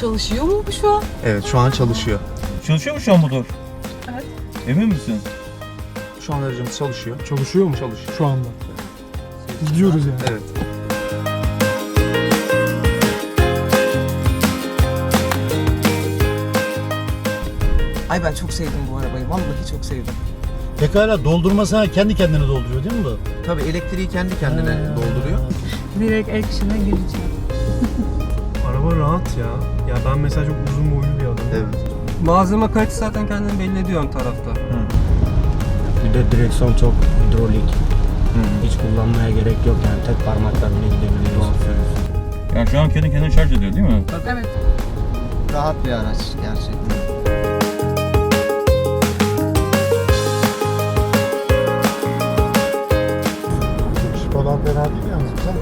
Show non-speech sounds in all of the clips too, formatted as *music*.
Çalışıyor mu bu şu an? Evet şu an çalışıyor. Çalışıyor mu şu an motor? Evet. Emin misin? Şu an aracımız çalışıyor. Çalışıyor mu? Çalışıyor. Şu anda. Gidiyoruz yani. Evet. Ay ben çok sevdim bu arabayı. Vallahi çok sevdim. Pekala doldurmasına kendi kendine dolduruyor değil mi bu? Tabii elektriği kendi kendine dolduruyor. Direkt action'a gireceğim. *laughs* Araba rahat ya. Ya ben mesela çok uzun boylu bir adamım. Evet. Malzeme kalitesi zaten kendini belli ediyor ön tarafta. Bir de direksiyon çok hidrolik. Hiç kullanmaya gerek yok yani tek parmakla bile gidebiliyorsun. Yani şu an kendi kendine şarj ediyor değil mi? Evet. Rahat bir araç gerçekten. Falan fena değil yalnız güzel.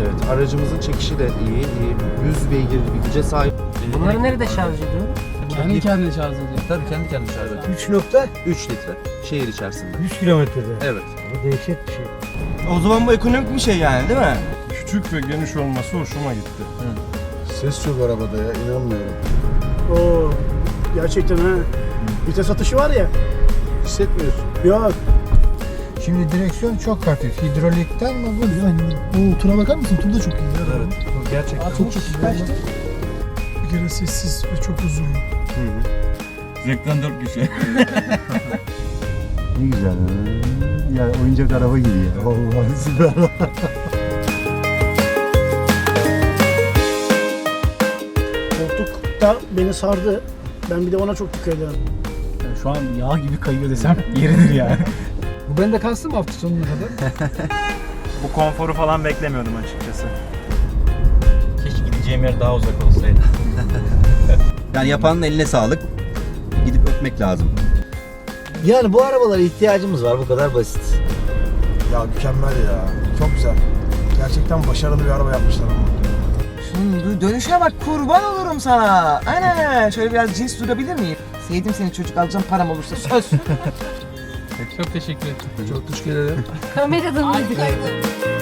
Evet aracımızın çekişi de iyi. iyi. 100 beygir bir güce sahip. Bunları nerede şarj ediyor? Kendi kendine şarj ediyor. Tabii kendi kendine şarj ediyor. 3 nokta 3 litre şehir içerisinde. 100 kilometrede. Evet. Bu dehşet bir şey. O zaman bu ekonomik bir şey yani değil mi? Küçük ve geniş olması hoşuma gitti. Ses çok arabada ya inanmıyorum. Oo, gerçekten ha. Vites atışı var ya. Hissetmiyorsun. Yok. Şimdi direksiyon çok hafif. Hidrolikten mi bu? Yani o tura bakar mısın? Tur da çok iyi. Ya. Evet. Bu gerçekten Çok çok iyi. Bir kere sessiz ve çok huzurlu. Zevkten dört kişi. *laughs* Ne güzel. Ya oyuncak araba gibi ya. Vallahi süper. Koltuk da beni sardı. Ben bir de ona çok dikkat ederim. şu an yağ gibi kayıyor desem yeridir yani. *laughs* Bu bende kalsın mı hafta sonuna kadar? *laughs* Bu konforu falan beklemiyordum açıkçası. Keşke gideceğim yer daha uzak olsaydı. *laughs* Yani yapanın eline sağlık. Gidip öpmek lazım. Yani bu arabalara ihtiyacımız var bu kadar basit. Ya mükemmel ya. Çok güzel. Gerçekten başarılı bir araba yapmışlar ama. Şunun dönüşe bak kurban olurum sana. Ana şöyle biraz cins durabilir miyim? Sevdim seni çocuk alacağım param olursa söz. *laughs* Çok teşekkür ederim. Çok teşekkür ederim. Kameradan mıydı?